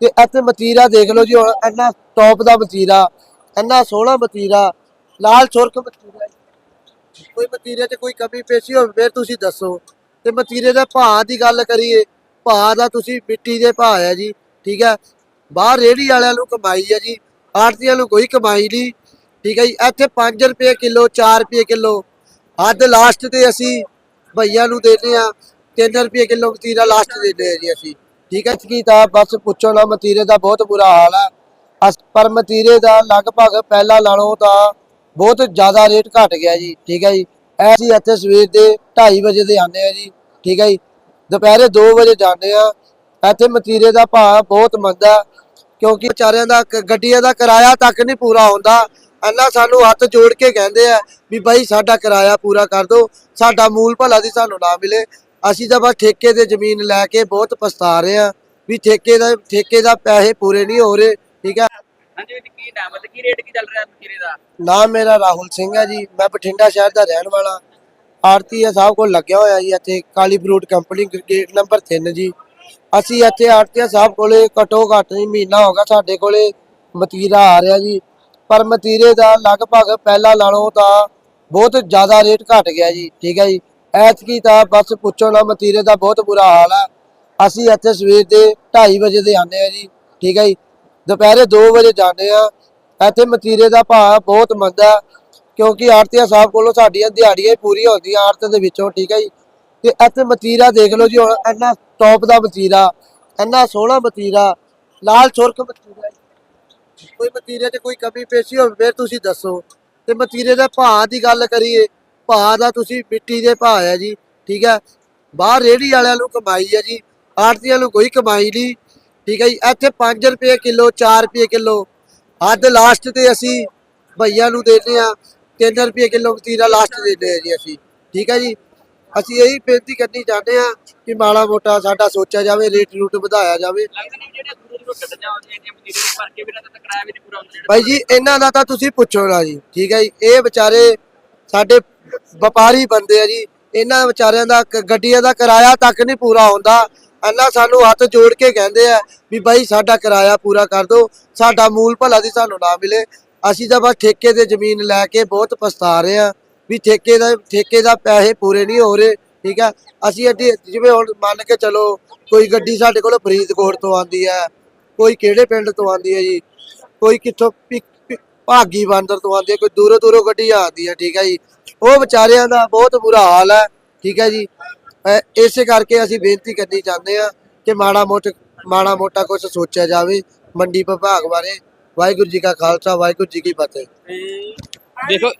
ਤੇ ਇੱਥੇ ਮਤੀਰਾ ਦੇਖ ਲਓ ਜੀ ਹੁਣ ਇੰਨਾ ਟੌਪ ਦਾ ਮਤੀਰਾ, ਇੰਨਾ ਸੋਹਣਾ ਮਤੀਰਾ, ਲਾਲ ਸੁਰਖ ਮਤੀਰਾ ਕੋਈ ਮਤੀਰੇ 'ਚ ਕੋਈ ਕਮੀ ਪੇਸ਼ੀ ਹੋਵੇ, ਫਿਰ ਤੁਸੀਂ ਦੱਸੋ। ਤੇ ਮਤੀਰੇ ਦਾ ਭਾਅ ਦੀ ਗੱਲ ਕਰੀਏ, ਭਾਅ ਦਾ ਤੁਸੀਂ ਮਿੱਟੀ ਦੇ ਭਾਅ ਹੈ ਜੀ, ਠੀਕ ਹੈ। ਬਾਹਰ ਰੇਹੜੀ ਵਾਲਿਆਂ ਨੂੰ ਕਮਾਈ ਹੈ ਜੀ, ਆੜਤੀਆਂ ਨੂੰ ਕੋਈ ਕਮਾਈ ਨਹੀਂ, ਠੀਕ ਹੈ ਜੀ। ਇੱਥੇ 5 ਰੁਪਏ ਕਿਲੋ 4 ਰੁਪਏ ਕਿਲੋ। ਹੱਦ ਲਾਸਟ ਤੇ ਅਸੀਂ ਭਈਆਂ ਨੂੰ ਦਿੰਦੇ ਆ 3 ਰੁਪਏ ਕਿਲੋ ਮਤੀਰਾ ਲਾਸਟ ਦਿੰਦੇ ਆ ਜੀ ਅਸੀਂ। ਠੀਕ ਹੈ ਕੀ ਤਾਂ ਬਸ ਪੁੱਛੋ ਨਾ, ਮਤੀਰੇ ਦਾ ਬਹੁਤ ਬੁਰਾ ਹਾਲ ਹੈ। ਅਸ ਪਰ ਮਤੀਰੇ ਦਾ ਲਗਭਗ ਪਹਿਲਾਂ ਨਾਲੋਂ ਤਾਂ ਬਹੁਤ ਜ਼ਿਆਦਾ ਰੇਟ ਘਟ ਗਿਆ ਜੀ, ਠੀਕ ਹੈ ਜੀ। ਅਸੀਂ ਇੱਥੇ ਸਵੇਰ ਦੇ 2:30 ਵਜੇ ਦੇ ਆਉਂਦੇ ਆ ਜੀ, ਠੀਕ ਹੈ ਜੀ। ਦੁਪਹਿਰੇ 2 ਵਜੇ ਜਾਂਦੇ ਆ ਇੱਥੇ ਮਤੀਰੇ ਦਾ ਭਾਅ ਬਹੁਤ ਮੰਦਾ ਕਿਉਂਕਿ ਵਿਚਾਰਿਆਂ ਦਾ ਗੱਡੀਆਂ ਦਾ ਕਿਰਾਇਆ ਤੱਕ ਨਹੀਂ ਪੂਰਾ ਹੁੰਦਾ। ਇੰਨਾ ਸਾਨੂੰ ਹੱਥ ਜੋੜ ਕੇ ਕਹਿੰਦੇ ਆ ਵੀ ਬਾਈ ਸਾਡਾ ਕਿਰਾਇਆ ਪੂਰਾ ਕਰ ਦਿਓ, ਸਾਡਾ ਮੂਲ ਭਲਾ ਦੀ ਸਾਨੂੰ ਨਾ ਮਿਲੇ। ਅਸੀਂ ਤਾਂ ਬਸ ਠੇਕੇ ਤੇ ਜ਼ਮੀਨ ਲੈ ਕੇ ਬਹੁਤ ਪਛਤਾ ਰਹੇ ਆ ਵੀ ਠੇਕੇ ਦਾ ਠੇਕੇ ਦਾ ਪੈਸੇ ਪੂਰੇ ਨਹੀਂ ਹੋ ਰਹੇ ਠੀਕ ਹੈ? ਹਾਂਜੀ ਕੀ ਨਾਮ ਹੈ ਤੇ ਕੀ ਰੇਟ ਕੀ ਚੱਲ ਰਿਹਾ ਮਕੀਰੇ ਦਾ? ਨਾਮ ਮੇਰਾ ਰਾਹੁਲ ਸਿੰਘ ਹੈ ਜੀ ਮੈਂ ਬਠਿੰਡਾ ਸ਼ਹਿਰ ਦਾ ਰਹਿਣ ਵਾਲਾ। ਆਰਤੀ ਸਾਹਿਬ ਕੋਲ ਲੱਗਿਆ ਹੋਇਆ ਜੀ ਇੱਥੇ Kali fruit company gate number 3 ਜੀ। ਅਸੀਂ ਇੱਥੇ ਆਰਤੀਆ ਸਾਹਿਬ ਕੋਲੇ ਘਟੋ ਘੱਟ ਨਹੀਂ ਮਹੀਨਾ ਹੋ ਗਿਆ ਸਾਡੇ ਕੋਲੇ ਮਤੀਰਾ ਆ ਰਿਹਾ ਜੀ। ਪਰ ਮਤੀਰੇ ਦਾ ਲਗਭਗ ਪਹਿਲਾਂ ਨਾਲੋਂ ਤਾਂ ਬਹੁਤ ਜ਼ਿਆਦਾ ਰੇਟ ਘਟ ਗਿਆ ਜੀ ਠੀਕ ਹੈ ਜੀ। ਐਤਕੀ ਤਾਂ ਬਸ ਪੁੱਛੋ ਨਾ, ਮਤੀਰੇ ਦਾ ਬਹੁਤ ਬੁਰਾ ਹਾਲ ਹੈ ਅਸੀਂ ਇੱਥੇ ਸਵੇਰ ਦੇ 2:30 ਵਜੇ ਦੇ ਆਉਂਦੇ ਆ ਜੀ, ਠੀਕ ਹੈ ਜੀ? ਦੁਪਹਿਰੇ 2 ਵਜੇ ਜਾਂਦੇ ਆ ਇੱਥੇ ਮਤੀਰੇ ਦਾ ਭਾਅ ਬਹੁਤ ਮੰਦਾ ਕਿਉਂਕਿ ਆੜਤੀਆ ਸਾਹਿਬ ਕੋਲੋਂ ਸਾਡੀਆਂ ਦਿਹਾੜੀਆਂ ਹੀ ਪੂਰੀਆਂ ਹੁੰਦੀਆਂ ਆੜਤ ਦੇ ਵਿੱਚੋਂ, ਠੀਕ ਹੈ ਜੀ? ਤੇ ਇੱਥੇ ਮਤੀਰਾ ਦੇਖ ਲਓ ਜੀ ਹੁਣ ਇੰਨਾ ਟੌਪ ਦਾ ਮਤੀਰਾ, ਇੰਨਾ ਸੋਹਣਾ ਮਤੀਰਾ, ਲਾਲ ਸੁਰਖ ਮਤੀਰਾ ਕੋਈ ਮਤੀਰੇ 'ਚ ਕੋਈ ਕਮੀ ਪੇਸ਼ੀ ਹੋਵੇ, ਫਿਰ ਤੁਸੀਂ ਦੱਸੋ। ਤੇ ਮਤੀਰੇ ਦਾ ਭਾਅ ਦੀ ਗੱਲ ਕਰੀਏ ਭਾਅ ਦਾ ਤੁਸੀਂ ਮਿੱਟੀ ਦੇ ਭਾਅ ਹੈ ਜੀ ਠੀਕ ਹੈ ਬਾਹਰ ਰੇਹੜੀ ਵਾਲਿਆਂ ਨੂੰ ਕਮਾਈ ਹੈ ਜੀ ਆੜਤੀਆਂ ਨੂੰ ਕੋਈ ਕਮਾਈ ਨਹੀਂ ਠੀਕ ਹੈ ਜੀ। ਇੱਥੇ 5 ਰੁਪਏ ਕਿਲੋ 4 ਰੁਪਏ ਕਿਲੋ। ਹੱਦ ਲਾਸਟ ਤੇ ਅਸੀਂ ਭਈਆਂ ਨੂੰ ਦਿੰਦੇ ਆ 3 ਰੁਪਏ ਕਿਲੋ ਮਤੀਰਾ ਲਾਸਟ ਦਿੰਦੇ ਆ ਜੀ ਅਸੀਂ ਠੀਕ ਹੈ ਜੀ। ਅਸੀਂ ਇਹੀ ਬੇਨਤੀ ਕਰਨੀ ਚਾਹੁੰਦੇ ਆ ਕਿ ਮਾੜਾ ਮੋਟਾ ਸਾਡਾ ਸੋਚਿਆ ਜਾਵੇ ਰੇਟ ਰੂਟ ਵਧਾਇਆ ਜਾਵੇ। ਭਾਈ ਜੀ ਇਹਨਾਂ ਦਾ ਤਾਂ ਤੁਸੀਂ ਪੁੱਛੋ ਨਾ ਜੀ ਠੀਕ ਹੈ ਜੀ। ਇਹ ਵਿਚਾਰੇ ਸਾਡੇ ਵਪਾਰੀ ਬੰਦੇ ਆ ਜੀ, ਇਹਨਾਂ ਵਿਚਾਰਿਆਂ ਦਾ ਕ- ਗੱਡੀਆਂ ਦਾ ਕਿਰਾਇਆ ਤੱਕ ਨਹੀਂ ਪੂਰਾ ਹੁੰਦਾ। ਇੰਨਾ ਸਾਨੂੰ ਹੱਥ ਜੋੜ ਕੇ ਕਹਿੰਦੇ ਆ ਵੀ ਬਾਈ ਸਾਡਾ ਕਿਰਾਇਆ ਪੂਰਾ ਕਰ ਦਿਓ ਸਾਡਾ ਮੂਲ ਭਲਾ ਦੀ ਸਾਨੂੰ ਨਾ ਮਿਲੇ। ਅਸੀਂ ਤਾਂ ਬਸ ਠੇਕੇ ਤੇ ਜ਼ਮੀਨ ਲੈ ਕੇ ਬਹੁਤ ਪਛਤਾ ਰਹੇ ਆ ਵੀ ਠੇਕੇ ਦਾ ਠੇਕੇ ਦਾ ਪੈਸੇ ਪੂਰੇ ਨਹੀਂ ਹੋ ਰਹੇ, ਠੀਕ ਹੈ ਅਸੀਂ ਅੱਡੀ, ਜਿਵੇਂ ਹੁਣ ਮੰਨ ਕੇ ਚਲੋ ਕੋਈ ਗੱਡੀ ਸਾਡੇ ਕੋਲ ਫਰੀਦਕੋਟ ਤੋਂ ਆਂਦੀ ਹੈ, ਕੋਈ ਕਿਹੜੇ ਪਿੰਡ ਤੋਂ ਆਂਦੀ ਹੈ ਜੀ, ਕੋਈ ਕਿੱਥੋਂ ਭਿ- ਭਾਗੀ ਬਾਂਦਰ ਤੋਂ ਆਂਦੀ ਹੈ, ਕੋਈ ਦੂਰੋਂ ਦੂਰੋਂ ਗੱਡੀਆਂ ਆਉਂਦੀਆਂ ਠੀਕ ਹੈ ਜੀ। ਉਹ ਵਿਚਾਰਿਆਂ ਦਾ ਬਹੁਤ ਬੁਰਾ ਹਾਲ ਹੈ, ਠੀਕ ਹੈ ਜੀ। ਇਸੇ ਕਰਕੇ ਅਸੀਂ ਬੇਨਤੀ ਕਰਨੀ ਚਾਹੁੰਦੇ ਆ ਕਿ ਮਾੜਾ ਮੋਟਾ ਮਾੜਾ ਮੋਟਾ ਕੁਝ ਸੋਚਿਆ ਜਾਵੇ, ਮੰਡੀ ਵਿਭਾਗ ਬਾਰੇ। ਵਾਹਿਗੁਰੂ ਜੀ ਕਾ ਖਾਲਸਾ, ਵਾਹਿਗੁਰੂ ਜੀ ਕੀ ਫਤਿਹ। ਦੇਖੋ